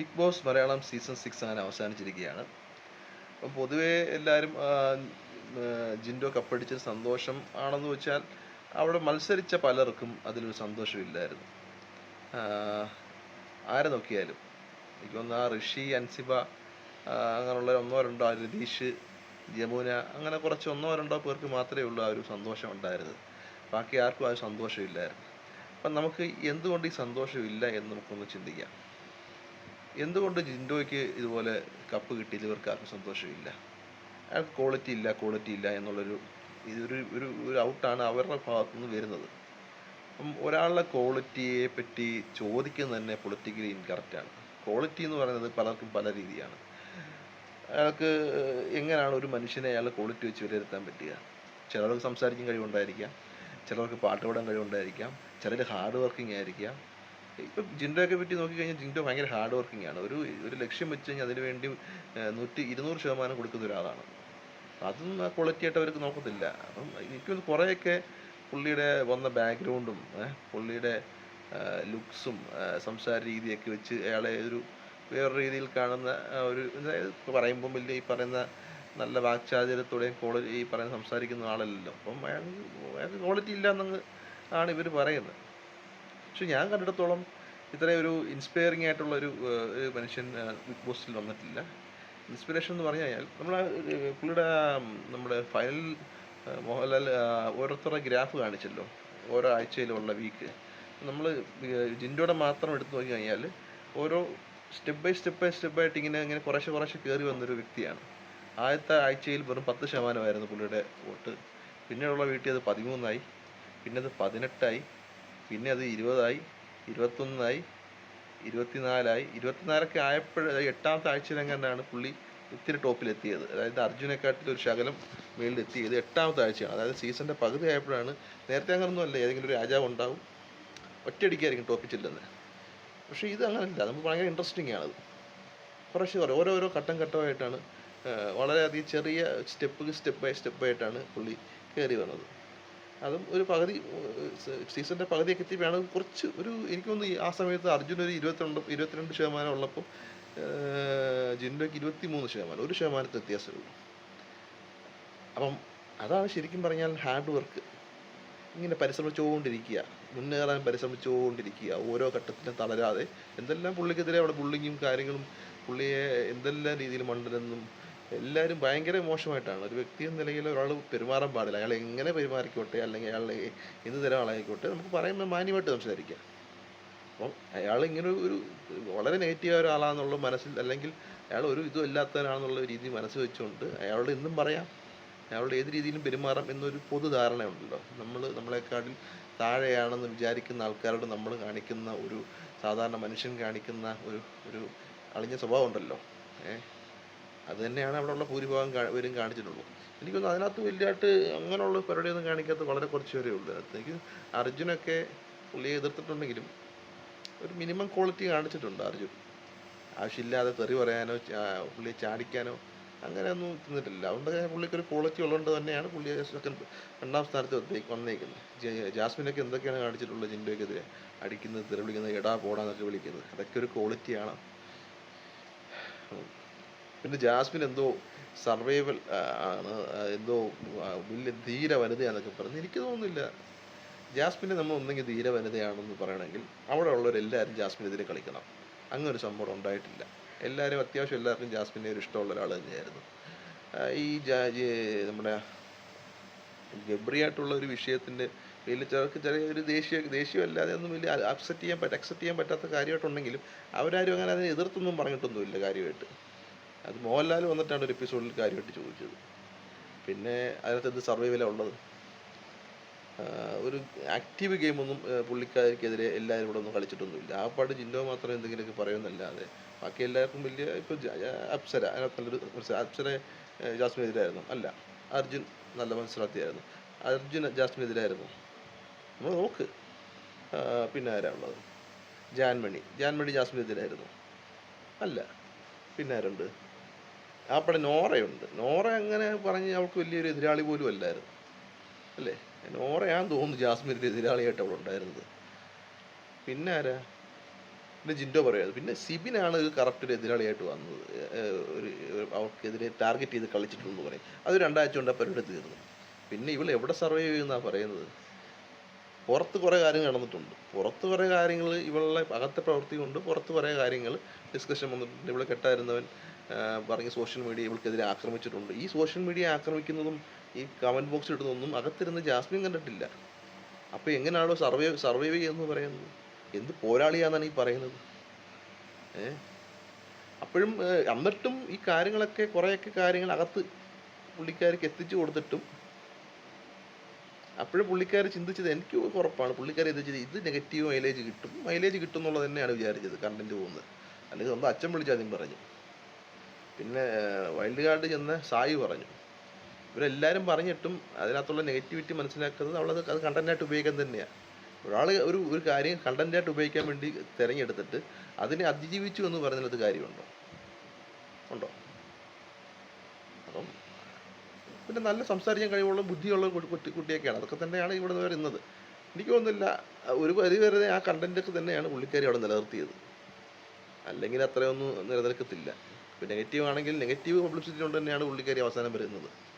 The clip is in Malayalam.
Bigg Boss Malayalam season six അങ്ങനെ അവസാനിച്ചിരിക്കുകയാണ്. അപ്പം പൊതുവേ എല്ലാവരും ജിൻഡോ കപ്പടിച്ച സന്തോഷം ആണെന്ന് വെച്ചാൽ അവിടെ മത്സരിച്ച പലർക്കും അതിലൊരു സന്തോഷമില്ലായിരുന്നു. ആരെ നോക്കിയാലും? എനിക്ക് തോന്നുന്നു ആ ഋഷി അൻസിബ അങ്ങനെയുള്ള ഒന്നോ രണ്ടോ രതീഷ് യമുന അങ്ങനെ കുറച്ച് ഒന്നോ രണ്ടോ പേർക്ക് മാത്രമേ ഉള്ളൂ ആ ഒരു സന്തോഷം ഉണ്ടായിരുന്നത്. ബാക്കി ആർക്കും ആ സന്തോഷമില്ലായിരുന്നു. അപ്പം നമുക്ക് എന്തുകൊണ്ട് ഈ സന്തോഷമില്ല എന്ന് നമുക്കൊന്ന് ചിന്തിക്കാം. എന്തുകൊണ്ട് ജിൻഡോയ്ക്ക് ഇതുപോലെ കപ്പ് കിട്ടിയത് ഇവർക്ക് ആർക്കും സന്തോഷമില്ല. അയാൾക്ക് ക്വാളിറ്റി ഇല്ല ക്വാളിറ്റി ഇല്ല എന്നുള്ളൊരു ഇതൊരു ഒരു ഒരു ഔട്ടാണ് അവരുടെ ഭാഗത്തു നിന്ന് വരുന്നത്. അപ്പം ഒരാളുടെ ക്വാളിറ്റിയെ പറ്റി ചോദിക്കുന്നത് തന്നെ പൊളിറ്റിക്കലി ഇൻകറക്റ്റാണ് ക്വാളിറ്റി എന്ന് പറയുന്നത് പലർക്കും പല രീതിയാണ്. അയാൾക്ക് എങ്ങനെയാണ് ഒരു മനുഷ്യനെ അയാളുടെ ക്വാളിറ്റി വെച്ച് വിലയിരുത്താൻ പറ്റുക? ചിലർക്ക് സംസാരിക്കാൻ കഴിവുണ്ടായിരിക്കാം. ചിലർക്ക് പാട്ട് പാടാൻ കഴിവുണ്ടായിരിക്കാം. ചിലർ ഹാർഡ് വർക്കിംഗ് ആയിരിക്കാം. ഇപ്പം ജിൻഡോയൊക്കെ പറ്റി നോക്കിക്കഴിഞ്ഞാൽ ജിൻഡോ ഭയങ്കര ഹാർഡ് വർക്കിംഗ് ആണ് ഒരു ഒരു ലക്ഷ്യം വെച്ച് കഴിഞ്ഞാൽ അതിന് വേണ്ടി നൂറ്റി ഇരുന്നൂറ് ശതമാനം കൊടുക്കുന്ന ഒരാളാണ്. അതും ആ ക്വാളിറ്റി ആയിട്ട് അവർക്ക് നോക്കത്തില്ല. അപ്പം എനിക്ക് കുറേയൊക്കെ പുള്ളിയുടെ വന്ന ബാക്ക്ഗ്രൗണ്ടും പുള്ളിയുടെ ലുക്സും സംസാര രീതിയൊക്കെ വെച്ച് അയാളെ ഒരു വേറെ രീതിയിൽ കാണുന്ന ഒരു അതായത് പറയുമ്പം വലിയ ഈ പറയുന്ന നല്ല വാക്ചാതുര്യത്തോടെയും ക്വാളിറ്റി ഈ പറയുന്ന സംസാരിക്കുന്ന ആളല്ലല്ലോ. അപ്പം അയാൾ അയാൾക്ക് ക്വാളിറ്റി ഇല്ല എന്നങ്ങ് ആണ് ഇവർ പറയുന്നത്. പക്ഷെ ഞാൻ കണ്ടിടത്തോളം ഇത്രയും ഒരു ഇൻസ്പയറിംഗ് ആയിട്ടുള്ള ഒരു മനുഷ്യൻ ബിഗ് ബോസിൽ വന്നിട്ടില്ല. ഇൻസ്പിറേഷൻ എന്ന് പറഞ്ഞു കഴിഞ്ഞാൽ നമ്മൾ പുള്ളിയുടെ നമ്മുടെ ഫൈനൽ മോഹൻലാൽ ഓരോരുത്തരുടെ ഗ്രാഫ് കാണിച്ചല്ലോ. ഓരോ ആഴ്ചയിലുള്ള വീക്ക് നമ്മൾ ജിൻഡോടെ മാത്രം എടുത്തു നോക്കി കഴിഞ്ഞാൽ ഓരോ step by step by step ആയിട്ട് ഇങ്ങനെ ഇങ്ങനെ കുറേശ്ശെ കുറേശ്ശെ കയറി വന്നൊരു വ്യക്തിയാണ്. ആദ്യത്തെ ആഴ്ചയിൽ വെറും പത്ത് ശതമാനമായിരുന്നു പുള്ളിയുടെ വോട്ട്. പിന്നെയുള്ള വീട്ടിൽ അത് പതിമൂന്നായി. പിന്നെ അത് പതിനെട്ടായി. പിന്നെ അത് ഇരുപതായി ഇരുപത്തൊന്നായി ഇരുപത്തിനാലായി ഇരുപത്തിനാലൊക്കെ ആയപ്പോഴേ എട്ടാമത്തെ ആഴ്ചയിലെങ്ങാണ്ടാണ് പുള്ളി ഇത്തിരി ടോപ്പിലെത്തിയത്. അതായത് അർജുനെക്കാട്ടിൽ ഒരു ശകലം മേളിലെത്തിയത് എട്ടാമത്തെ ആഴ്ചയാണ്. അതായത് സീസണിന്റെ പകുതി ആയപ്പോഴാണ് നേരത്തെ അങ്ങനൊന്നും അല്ല ഏതെങ്കിലും ഒരു രാജാവ് ഉണ്ടാവും ഒറ്റയടിക്കായിരിക്കും ടോപ്പിൽ ചെല്ലുന്നത്. പക്ഷേ ഇത് അങ്ങനല്ല നമുക്ക് ഭയങ്കര ഇൻട്രസ്റ്റിംഗ് ആണത്. കുറച്ച് കുറേ ഓരോരോ ഘട്ടം ഘട്ടമായിട്ടാണ് വളരെയധികം ചെറിയ സ്റ്റെപ്പ് സ്റ്റെപ്പ് ബൈ സ്റ്റെപ്പ് ആയിട്ടാണ് പുള്ളി കയറി വന്നത്. അതും ഒരു പകുതി സീസണിന്റെ പകുതിയൊക്കെ എത്തിയപ്പോഴാണ് കുറച്ച് ഒരു എനിക്ക് തോന്നുന്നു ആ സമയത്ത് അർജുൻ ഒരു ഇരുപത്തിരണ്ട് ഇരുപത്തിരണ്ട് ശതമാനം ഉള്ളപ്പോൾ ജിൻഡോയ്ക്ക് ഇരുപത്തി മൂന്ന് ശതമാനം ഒരു ശതമാനത്തെ വ്യത്യാസമേ ഉള്ളൂ. അപ്പം അതാണ് ശരിക്കും പറഞ്ഞാൽ ഹാർഡ് വർക്ക് ഇങ്ങനെ പരിശ്രമിച്ചുകൊണ്ടിരിക്കുക മുന്നേറാൻ പരിശ്രമിച്ചുകൊണ്ടിരിക്കുക ഓരോ ഘട്ടത്തിലും തളരാതെ എന്തെല്ലാം പുള്ളിക്കെതിരെ അവിടെ ബുള്ളിങ്ങും കാര്യങ്ങളും പുള്ളിയെ എന്തെല്ലാം രീതിയിൽ മണ്ടലെന്നും എല്ലാവരും ഭയങ്കര മോശമായിട്ടാണ്. ഒരു വ്യക്തി എന്ന നിലയിൽ ഒരാൾ പെരുമാറാൻ പാടില്ല. അയാൾ എങ്ങനെ പെരുമാറിക്കോട്ടെ അല്ലെങ്കിൽ അയാൾ എന്ത് തരം ആളായിക്കോട്ടെ നമുക്ക് പറയുമ്പോൾ മാന്യമായിട്ട് സംസാരിക്കാം. അപ്പം അയാൾ ഇങ്ങനെ ഒരു വളരെ നെഗറ്റീവ് ഒരാളാണെന്നുള്ള മനസ്സിൽ അല്ലെങ്കിൽ അയാൾ ഒരു ഇതും ഇല്ലാത്തവനാണെന്നുള്ള രീതി മനസ്സ് വെച്ചുകൊണ്ട് അയാളോട് എന്തും പറയാം. അയാളോട് ഏത് രീതിയിലും പെരുമാറാം എന്നൊരു പൊതുധാരണയുണ്ടല്ലോ നമ്മൾ നമ്മളെക്കാട്ടിൽ താഴെയാണെന്ന് വിചാരിക്കുന്ന ആൾക്കാരോട് നമ്മൾ കാണിക്കുന്ന ഒരു സാധാരണ മനുഷ്യൻ കാണിക്കുന്ന ഒരു ഒരു അളിഞ്ഞ സ്വഭാവം ഉണ്ടല്ലോ. ഏഹ് അത് തന്നെയാണ് അവിടെ ഉള്ള ഭൂരിഭാഗം പേരും കാണിച്ചിട്ടുള്ളൂ. എനിക്കൊന്ന് അതിനകത്ത് വലിയതായിട്ട് അങ്ങനെയുള്ള പരിപാടിയൊന്നും കാണിക്കാത്ത വളരെ കുറച്ച് പേരേ ഉള്ളൂ. അതിനകത്ത് അർജുനൊക്കെ പുള്ളിയെ എതിർത്തിട്ടുണ്ടെങ്കിലും ഒരു മിനിമം ക്വാളിറ്റി കാണിച്ചിട്ടുണ്ട് അർജുൻ. ആവശ്യമില്ലാതെ തെറി പറയാനോ പുള്ളിയെ ചാടിക്കാനോ അങ്ങനെയൊന്നും തിന്നിട്ടില്ല. അതുകൊണ്ട് തന്നെ പുള്ളിക്ക് ഒരു ക്വാളിറ്റി ഉള്ളതുകൊണ്ട് തന്നെയാണ് പുള്ളിയെ സെക്കൻഡ് രണ്ടാം സ്ഥാനത്ത് വന്നേക്കുന്നത്. ജാസ്മിനൊക്കെ എന്തൊക്കെയാണ് കാണിച്ചിട്ടുള്ളത് ജിൻഡോയ്ക്കെതിരെ? അടിക്കുന്നത് തെറി വിളിക്കുന്നത് എടാ പോടാന്നൊക്കെ വിളിക്കുന്നത്. അതൊക്കെ ഒരു ക്വാളിറ്റിയാണ് പിന്നെ ജാസ്മിൻ എന്തോ സർവൈവൽ ആണ് എന്തോ വലിയ ധീര വനിതയാണെന്നൊക്കെ പറഞ്ഞ് എനിക്ക് തോന്നുന്നില്ല. ജാസ്മിനെ നമ്മൾ ഒന്നെങ്കിൽ ധീര വനിതയാണെന്ന് പറയണമെങ്കിൽ അവിടെ ഉള്ളവരെല്ലാവരും ജാസ്മിനെതിരെ കളിക്കണം. അങ്ങനെ ഒരു സംഭവം ഉണ്ടായിട്ടില്ല. എല്ലാവരും അത്യാവശ്യം എല്ലാവർക്കും ജാസ്മിനെ ഒരു ഇഷ്ടമുള്ള ഒരാൾ തന്നെയായിരുന്നു. ഈ ജാ- നമ്മുടെ ഗബ്രിയായിട്ടുള്ള ഒരു വിഷയത്തിന്റെ വലിയ ചിലർക്ക് ചെറിയ ഒരു ദേശീയ ദേശീയമല്ലാതെ ഒന്നും വലിയ അക്സെപ്റ്റ് ചെയ്യാൻ പറ്റ അക്സെപ്റ്റ് ചെയ്യാൻ പറ്റാത്ത കാര്യമായിട്ടുണ്ടെങ്കിലും അവരാരും അങ്ങനെ അതിനെ എതിർത്തൊന്നും പറഞ്ഞിട്ടൊന്നുമില്ല കാര്യമായിട്ട്. അത് മോഹൻലാൽ വന്നിട്ടാണ് ഒരു എപ്പിസോഡിൽ കാര്യമായിട്ട് ചോദിച്ചത്. പിന്നെ അതിനകത്ത് എന്ത് സർവൈവലാണ് ഉള്ളത്? ഒരു ആക്റ്റീവ് ഗെയിമൊന്നും പുള്ളിക്കാർക്കെതിരെ എല്ലാവരും കൂടെ ഒന്നും കളിച്ചിട്ടൊന്നുമില്ല. ആ പാട് ജിൻഡോ മാത്രം എന്തെങ്കിലുമൊക്കെ പറയുമെന്നല്ലാതെ ബാക്കി എല്ലാവർക്കും വലിയ ഇപ്പോൾ അപ്സര അതിനകത്ത് നല്ലൊരു അപ്സര ജാസ്മിനെതിരായിരുന്നു. അല്ല അർജുൻ നല്ല മത്സരാർത്ഥിയായിരുന്നു. അർജുൻ ജാസ്മിനെതിരായിരുന്നു. നമ്മൾ നോക്ക്. പിന്നെ ആരാ ഉള്ളത്? ജാൻമണി. ജാൻമണി ജാസ്മിനെതിരായിരുന്നു. അല്ല പിന്നെ ആരുണ്ട്? ആ പടം നോറയുണ്ട്. നോറ അങ്ങനെ പറഞ്ഞ് അവൾക്ക് വലിയൊരു എതിരാളി പോലും അല്ലായിരുന്നു. അല്ലേ? നോറയാന്ന് തോന്നുന്നു ജാസ്മിന്റെ എതിരാളിയായിട്ട് അവൾ ഉണ്ടായിരുന്നത്. പിന്നെ ആരാ? പിന്നെ ജിൻഡോ പറയാത് പിന്നെ സിബിനാണ് ഒരു കറക്റ്റ് ഒരു എതിരാളിയായിട്ട് വന്നത്. ഒരു അവർക്കെതിരെ ടാർഗറ്റ് ചെയ്ത് കളിച്ചിട്ടുണ്ടെന്ന് പറയും. അത് രണ്ടാഴ്ച കൊണ്ട് ആ പരിപാടി തീർന്നു. പിന്നെ ഇവൾ എവിടെ സർവൈവ് ചെയ്യുമെന്നാണ് പറയുന്നത്? പുറത്ത് കുറേ കാര്യങ്ങൾ നടന്നിട്ടുണ്ട്. പുറത്ത് കുറേ കാര്യങ്ങൾ ഇവളുടെ അകത്തെ പ്രവൃത്തി കൊണ്ട് പുറത്ത് കുറേ കാര്യങ്ങൾ ഡിസ്കഷൻ വന്നിട്ടുണ്ട്. ഇവളെ കെട്ടായിരുന്നവൻ പറഞ്ഞ് സോഷ്യൽ മീഡിയ ഇവൾക്കെതിരെ ആക്രമിച്ചിട്ടുണ്ട്. ഈ സോഷ്യൽ മീഡിയ ആക്രമിക്കുന്നതും ഈ കമന്റ് ബോക്സിൽ ഇടുന്നതൊന്നും അകത്തിരുന്ന് ജാസ്മിൻ കണ്ടിട്ടില്ല. അപ്പോൾ എങ്ങനെയാണോ സർവൈവ് സർവൈവ് ചെയ്യുന്നത് പറയുന്നത്? എന്ത് പോരാളിയാണെന്നാണ് ഈ പറയുന്നത്? ഏ? അപ്പോഴും എന്നിട്ടും ഈ കാര്യങ്ങളൊക്കെ കുറേയൊക്കെ കാര്യങ്ങൾ അകത്ത് പുള്ളിക്കാർക്ക് എത്തിച്ചു കൊടുത്തിട്ടും അപ്പോഴും പുള്ളിക്കാർ ചിന്തിച്ചത് എനിക്ക് ഉറപ്പാണ്. പുള്ളിക്കാർ ചിന്തിച്ചത് ഇത് നെഗറ്റീവ് മൈലേജ് കിട്ടും. മൈലേജ് കിട്ടും എന്നുള്ളത് തന്നെയാണ് വിചാരിച്ചത് കണ്ടന്റ് പോകുന്നത്. അല്ലെങ്കിൽ സ്വന്തം അച്ഛൻ വിളിച്ച് പറഞ്ഞു. പിന്നെ വൈൽഡ് കാർഡ് ചെന്ന സായി പറഞ്ഞു. ഇവരെല്ലാവരും പറഞ്ഞിട്ടും അതിനകത്തുള്ള നെഗറ്റിവിറ്റി മനസ്സിലാക്കുന്നത് അവളത് അത് കണ്ടന്റായിട്ട് ഉപയോഗിക്കാൻ തന്നെയാണ് ഒരാൾ ഒരു ഒരു കാര്യം കണ്ടന്റായിട്ട് ഉപയോഗിക്കാൻ വേണ്ടി തിരഞ്ഞെടുത്തിട്ട് അതിനെ അതിജീവിച്ചു എന്ന് പറഞ്ഞത് കാര്യമുണ്ടോ? ഉണ്ടോ? അപ്പം പിന്നെ നല്ല സംസാരിക്കാൻ കഴിവുള്ള ബുദ്ധിയുള്ള കുട്ടി കുട്ടിയൊക്കെയാണ്. അതൊക്കെ തന്നെയാണ് ഇവിടെ വരുന്നത് എനിക്ക് തോന്നുന്നില്ല ഒരു പരിധി വരെ ആ കണ്ടന്റൊക്കെ തന്നെയാണ് പുള്ളിക്കാരി അവിടെ നിലനിർത്തിയത്. അല്ലെങ്കിൽ അത്രയൊന്നും നിലനിൽക്കത്തില്ല. നെഗറ്റീവ് ആണെങ്കിൽ നെഗറ്റീവ് പബ്ലിസിറ്റി കൊണ്ട് തന്നെയാണ് പുള്ളിക്കാരി അവസാനം വരുന്നത്.